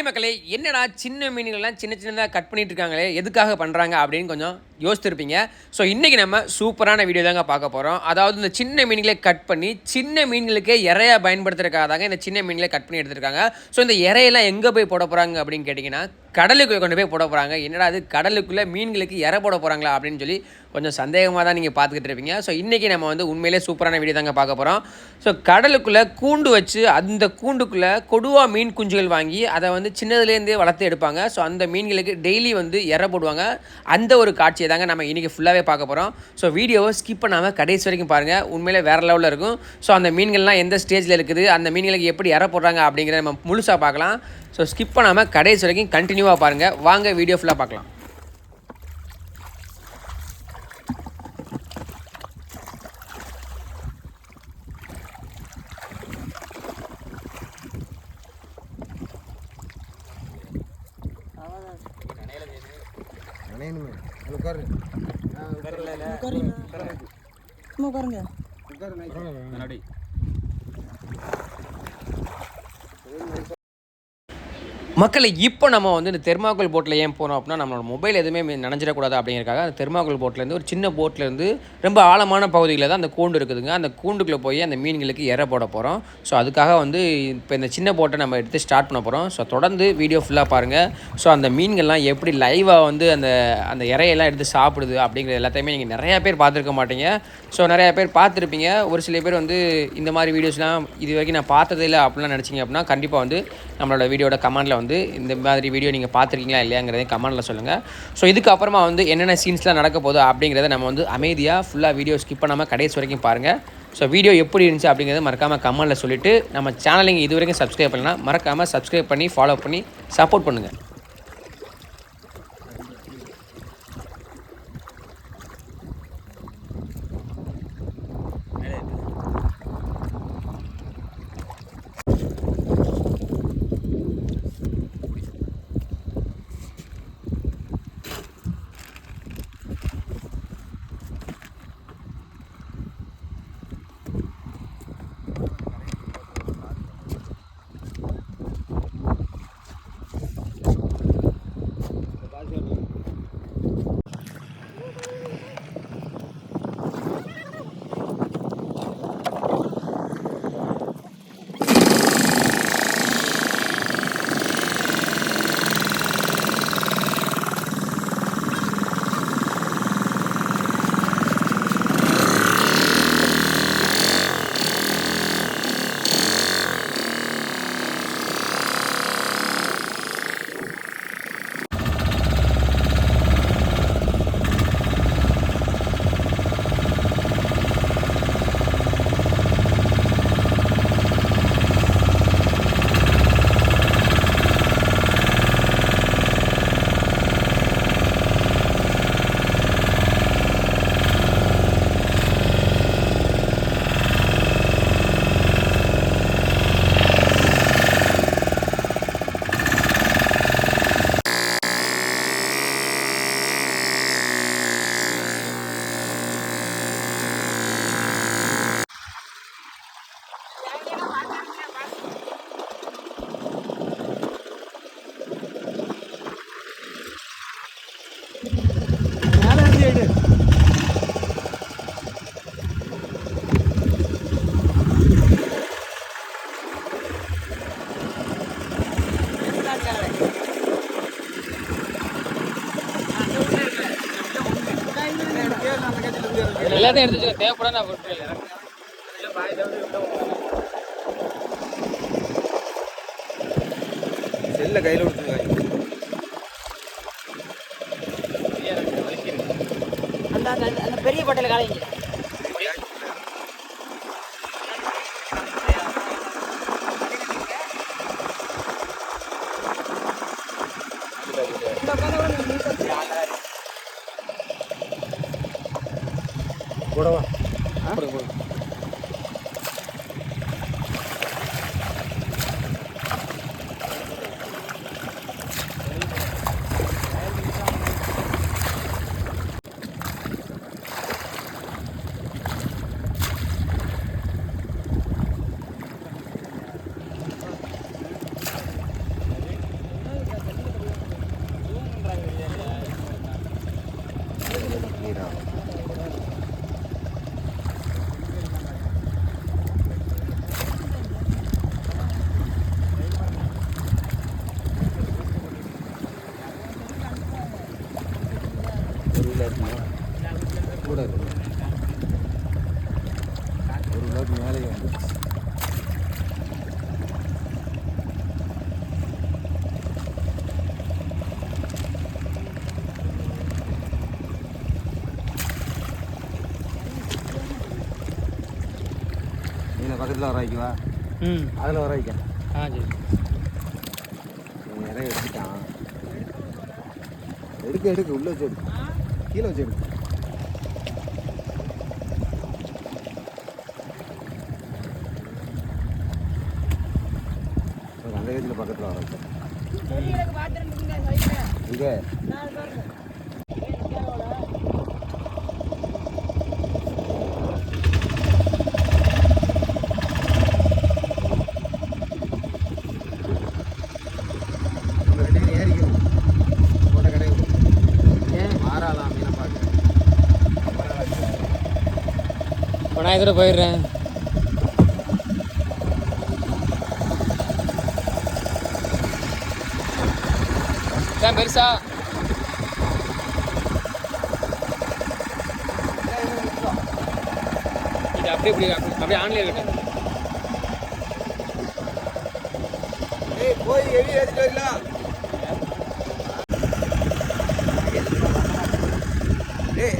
Hi மக்களே என்னடா சின்ன மீன்கள்லாம் சின்ன சின்னதாக கட் பண்ணிட்டு இருக்காங்களே எதுக்காக பண்ணுறாங்க அப்படின்னு கொஞ்சம் யோசிச்சிருப்பீங்க ஸோ இன்றைக்கி நம்ம சூப்பரான வீடியோ தாங்க பார்க்க போகிறோம் அதாவது இந்த சின்ன மீன்களை கட் பண்ணி சின்ன மீன்களுக்கே இறையா பயன்படுத்துறதுக்காக தாங்க இந்த சின்ன மீன்களை கட் பண்ணி எடுத்திருக்காங்க. ஸோ இந்த இறையெல்லாம் எங்கே போய் போட போகிறாங்க அப்படின்னு கேட்டிங்கன்னா கடலுக்குள்ளே கொண்டு போய் போட போகிறாங்க என்னடா அது கடலுக்குள்ளே மீன்களுக்கு இற போட போகிறாங்களா அப்படின்னு சொல்லி கொஞ்சம் சந்தேகமாக தான் நீங்கள் பார்த்துக்கிட்டு இருப்பீங்க. ஸோ இன்றைக்கி நம்ம வந்து உண்மையிலே சூப்பரான வீடியோ தாங்க பார்க்க போகிறோம் ஸோ கடலுக்குள்ளே கூண்டு வச்சு அந்த கூண்டுக்குள்ளே கொடுவா மீன் குஞ்சுகள் வாங்கி அதை வந்து சின்னதுலேருந்தே வளர்த்து எடுப்பாங்க. ஸோ அந்த மீன்களுக்கு டெய்லி வந்து இற போடுவாங்க. அந்த ஒரு காட்சியை தாங்க நம்ம இன்றைக்கி ஃபுல்லாகவே பார்க்க போகிறோம் ஸோ வீடியோவை ஸ்கிப் பண்ணாமல் கடைசி வரைக்கும் பாருங்கள் உண்மையிலே வேறு லெவலில் இருக்கும். ஸோ அந்த மீன்கள்லாம் எந்த ஸ்டேஜில் இருக்குது? அந்த மீன்களுக்கு எப்படி இற போடுறாங்க அப்படிங்கிறத நம்ம முழுசாக பார்க்கலாம். ஸோ ஸ்கிப் பண்ணாமல் கடைசி வரைக்கும் கண்டினியூவாக பாருங்கள் வாங்க வீடியோ ஃபுல்லாக பார்க்கலாம். நனையணுமே அது உட்காரு சும்மா உட்காருங்க. முன்னாடி மக்களை இப்போ நம்ம வந்து இந்த தெர்மாக்கோல் போட்டில் ஏன் போகிறோம் அப்படின்னா நம்மளோட மொபைல் எதுவுமே நினைஞ்சிடக்கூடாது அப்படிங்கிறக்காக அந்த தெர்மாக்கோல் போட்லேருந்து ஒரு சின்ன போட்லேருந்து ரொம்ப ஆழமான பகுதியில் தான் அந்த கூண்டு இருக்குதுங்க. அந்த கூண்டுக்குள்ளே போய் அந்த மீன்களுக்கு எற போட போகிறோம் ஸோ அதுக்காக வந்து இப்போ இந்த சின்ன போட்டை நம்ம எடுத்து ஸ்டார்ட் பண்ண போகிறோம் ஸோ தொடர்ந்து வீடியோ ஃபுல்லாக பாருங்கள் ஸோ அந்த மீன்கள்லாம் எப்படி லைவாக வந்து அந்த அந்த இறையெல்லாம் எடுத்து சாப்பிடுது அப்படிங்கிறது எல்லாத்தையுமே நீங்கள் நிறையா பேர் பார்த்துருக்க மாட்டீங்க. ஸோ நிறையா பேர் பார்த்துருப்பீங்க. ஒரு சில பேர் வந்து இந்த மாதிரி வீடியோஸ்லாம் இது வரைக்கும் நான் பார்த்ததே இல்லை அப்படிலாம் நினச்சிங்க அப்படின்னா கண்டிப்பாக வந்து நம்மளோட வீடியோட கமெண்டில் வந்து இந்த மாதிரி வீடியோ நீங்கள் பார்த்துருக்கீங்களா இல்லையாங்கிறதையும் கமெண்ட்டில் சொல்லுங்கள் ஸோ இதுக்கப்புறமா வந்து என்னென்ன சீன்ஸ்லாம் நடக்க போதோ அப்படிங்கிறத நம்ம வந்து அமைதியாக ஃபுல்லாக வீடியோ ஸ்கிப் பண்ணாமல் கடைசி வரைக்கும் பாருங்கள் ஸோ வீடியோ எப்படி இருந்துச்சு அப்படிங்கிறத மறக்காமல் கமெண்ட்டில் சொல்லிவிட்டு நம்ம சேனலிங்க இது வரைக்கும் சப்ஸ்கிரைப் பண்ணலாம் மறக்காமல் சப்ஸ்கிரைப் பண்ணி ஃபாலோ பண்ணி சப்போர்ட் பண்ணுங்கள் எல்லாத்தையும் எடுத்து தேவைப்பட நான் செல்ல கையில் கொடுத்துருக்காங்க அந்த அந்த அந்த- அந்த பெரிய பட்டையில் காலைங்க வீட்டில் இருக்கணும் கூட இருக்கணும் ஒரு கிலோக்கு மேலே வந்துருச்சு. பக்கத்தில் வர வைக்கவா? ம். அதில் வர வைக்க. ஆ சரி. நிறைய எடுத்துட்டான் எடுக்க எடுக்க உள்ளே வச்சு கீழே வச்சு எடு ஒரு அந்த கேஜில் பக்கத்தில் வர இங்கே நம்ம ரெண்டு பேரும் ஏறிக்கணும் போட்ட கரையை ஏன் மாறாலாம் மீனை பார்க்க இப்போ நான் இதோட போயிடுறேன். ஏன் பெருசா. இது அப்படியே இப்படி அப்படியே ஆன்லைன் இருக்கட்டும் போய் எழுதி ஏற்றிட்டு வரல ஏய்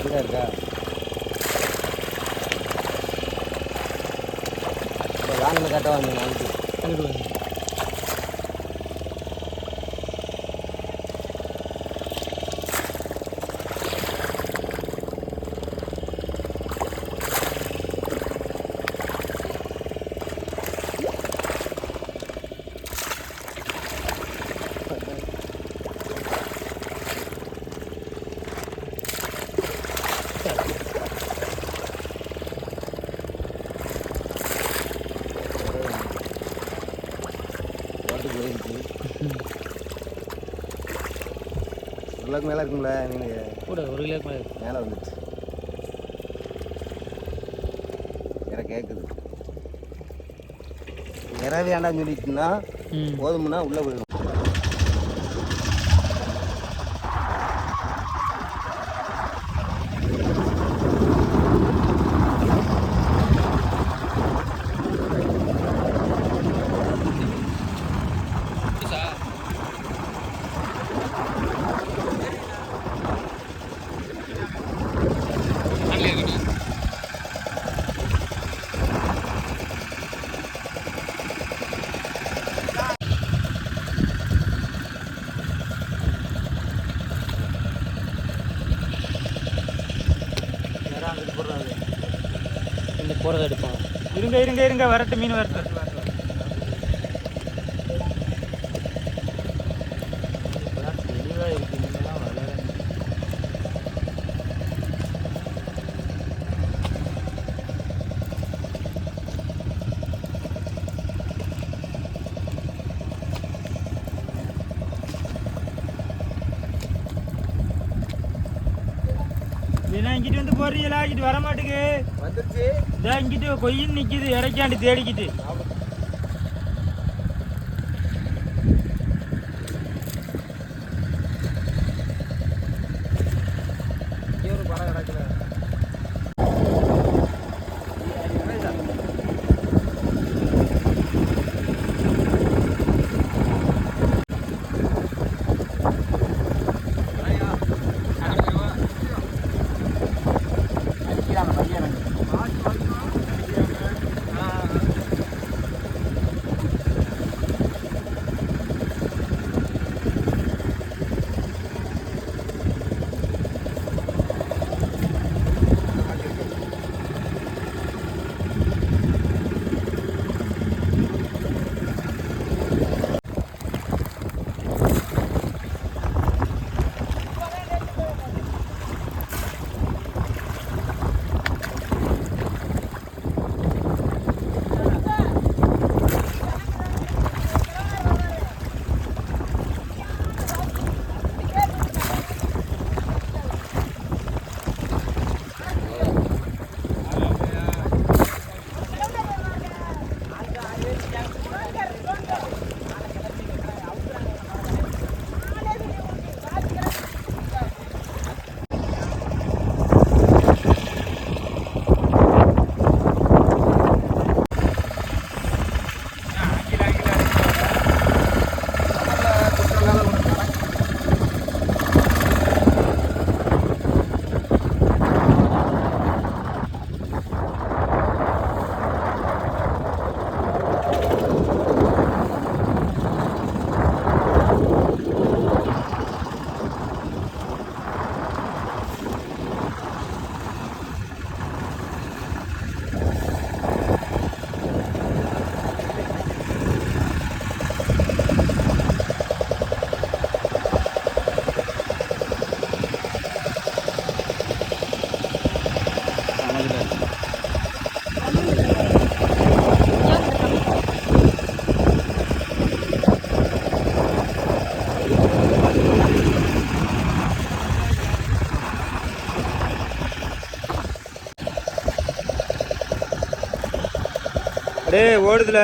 இங்கே இருக்கா இப்போ வாங்கின கட்ட உருளைக்கு மேலே இருக்கும்ல நீங்கள் கூட ஒரு கிலோக்கு மேலே. மேலே வந்துச்சு வேற கேட்குது இற வேண்டாம்னு சொல்லிட்டுனா ம். போதும்னா உள்ளே போயிடும் ஆன்லைன் இருக்கட்டும் இந்த போகிறத எடுப்போம். இருங்க இருங்க இருங்க வரட்டு மீன் வரட்டு தெளிவாக இருக்கு மீன்லாம் வளர ஏன்னா இங்கிட்டு வந்து போடுறீங்களா இங்கிட்டு வர மாட்டேங்குது இங்கிட்டு கொய்யின்னு நிக்குது இறக்காண்டு தேடிக்கிட்டு. அடே ஓடுதுல.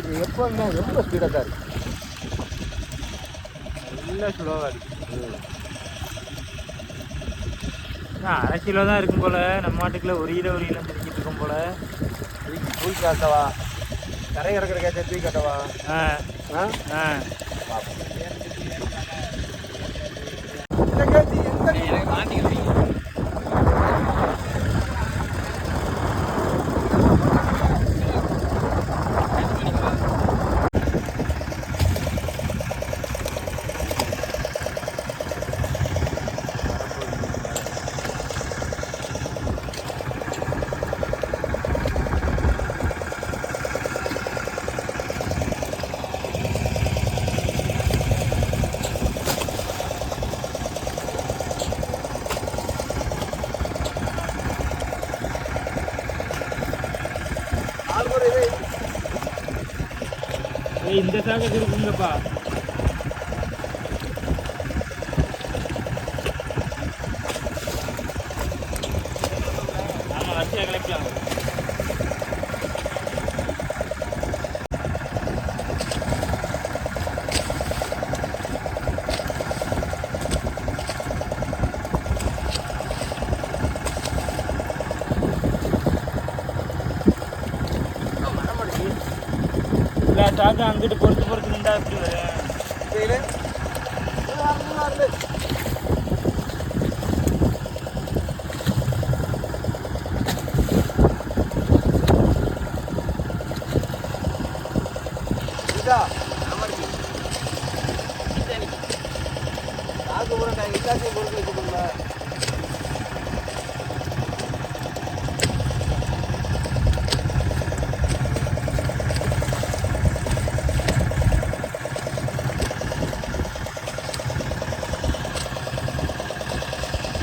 காட்சி எப்பவுமே ரொம்ப ஸ்பீடாக தான் இருக்கு. நல்ல ஸ்லோவா இருக்கு. அரை கிலோ தான் இருக்கும் போல. நம்ம மாட்டுக்குள்ள ஒரு கிலோ ஒரு கிலோ தெரிஞ்சிட்டு இருக்கும் போல. தூக்கி தூக்கி காட்டவா? கரை இறக்குற காட்சியை தூக்கி காட்டவா? ஆ? ஆ. இந்த சாகஸ் இருக்குங்கப்பா இல்லை அங்கிட்டு பொறுத்து பொறுத்து நின்றா எப்படி வரும் இதா காசு கூட நான் எல்லாத்தையும் கொடுத்து வச்சுக்கோங்களா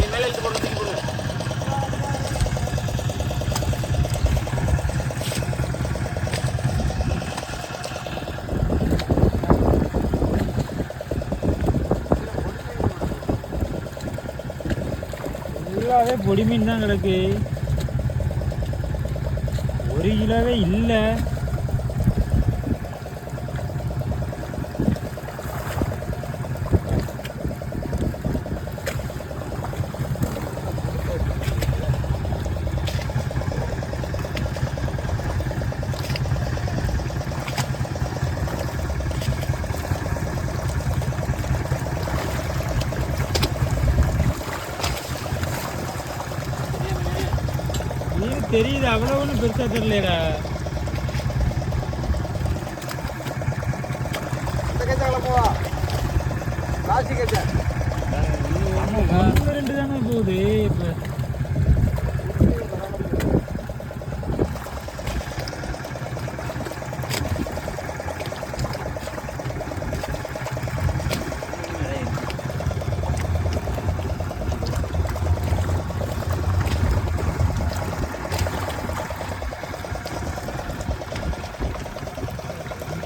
மேலே இழுத்து போட்டு தூக்கி போடுங்க ஃபுல்லாகவே பொடி மீன் தான் கிடக்கு. ஒரு கிலோவே இல்லை மீன் தெரியுது அவ்வளோ ஒன்றும் பெருசாக தெரியலடா. போவா? ரெண்டு தானே போகுது இப்போ.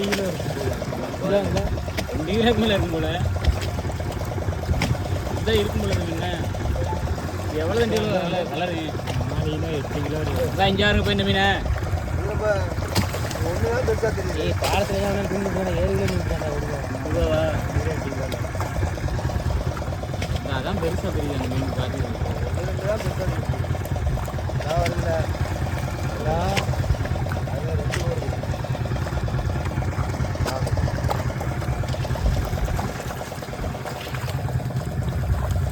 ரெண்டு கிலோ இருக்கும் போல ரெண்டு மேலே இருக்கும் போல இதான் இருக்கும் போல எவ்வளோ ரெண்டு கிலோ கலரு நாலு கிலோ எட்டு கிலோ இங்கே யாருங்க போய் இந்த மீனை தான் பெருசாக ஏய் கொண்டு போன ஏழு கிலோ மீன் தாண்டா விடுவோம் அதான் பெருசாக தெரியுது அந்த மீன் பார்த்து பெருசாக தெரியுது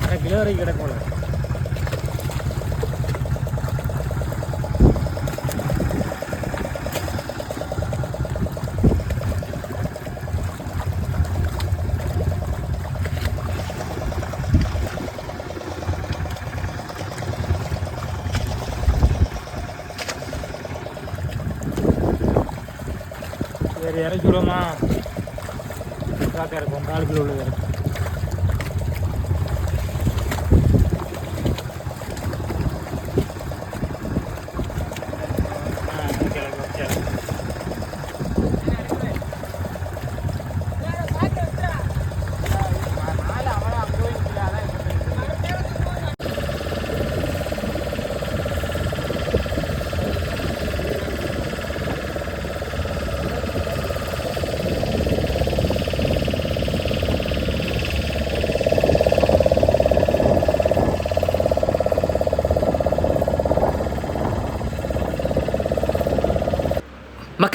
அரை கிலோ வரைக்கும் கிடக்கும் சரி இறக்கி விடுவோமா? காக்கா இருக்கும் கால் கிலோ உள்ளது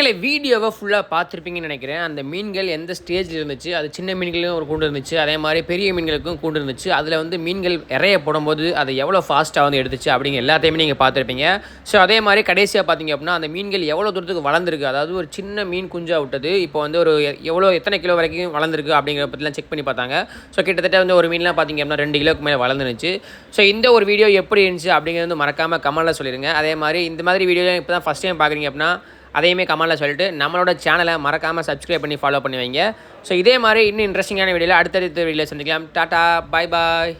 மக்களை வீடியோவை ஃபுல்லாக பார்த்துருப்பீங்கன்னு நினைக்கிறேன். அந்த மீன்கள் எந்த ஸ்டேஜில் இருந்துச்சு? அது சின்ன மீன்களுக்கும் ஒரு கூண்டு இருந்துச்சு. அதே மாதிரி பெரிய மீன்களுக்கும் கூண்டு இருந்துச்சு. அதில் வந்து மீன்கள் இறைய போடும்போது அதை எவ்வளோ ஃபாஸ்ட்டாக வந்து எடுத்துச்சு அப்படிங்க எல்லாத்தையுமே நீங்கள் பார்த்துருப்பீங்க. ஸோ அதே மாதிரி கடைசியாக பார்த்தீங்க அப்படின்னா அந்த மீன்கள் எவ்வளோ தூரத்துக்கு வளர்ந்துருக்கு? அதாவது ஒரு சின்ன மீன் குஞ்சாக விட்டது. இப்போ வந்து ஒரு எவ்வளோ எத்தனை கிலோ வரைக்கும் வளர்ந்துருக்கு அப்படிங்கிற பற்றிலாம் செக் பண்ணி பார்த்தாங்க. ஸோ கிட்டத்தட்ட வந்து ஒரு மீன்லாம் பார்த்தீங்க அப்படின்னா ரெண்டு கிலோக்கு மேலே வளர்ந்துருச்சு ஸோ இந்த ஒரு வீடியோ எப்படி இருந்துச்சு அப்படிங்கிறது வந்து மறக்காமல் கமெண்ட்டில் சொல்லிடுங்க அதே மாதிரி இந்த மாதிரி வீடியோ இப்போ தான் ஃபஸ்ட் டைம் பார்க்குறீங்க அப்படின்னா அதையுமே கமெண்ட்டில் சொல்லிட்டு நம்மளோட சேனலை மறக்காமல் சப்ஸ்கிரைப் பண்ணி ஃபாலோ பண்ணி வைங்க. ஸோ இதே மாதிரி இன்னும் இன்ட்ரெஸ்டிங்கான வீடியோவில் அடுத்தடுத்த வீடியோவில் சந்திக்கலாம். டாட்டா பாய் பாய்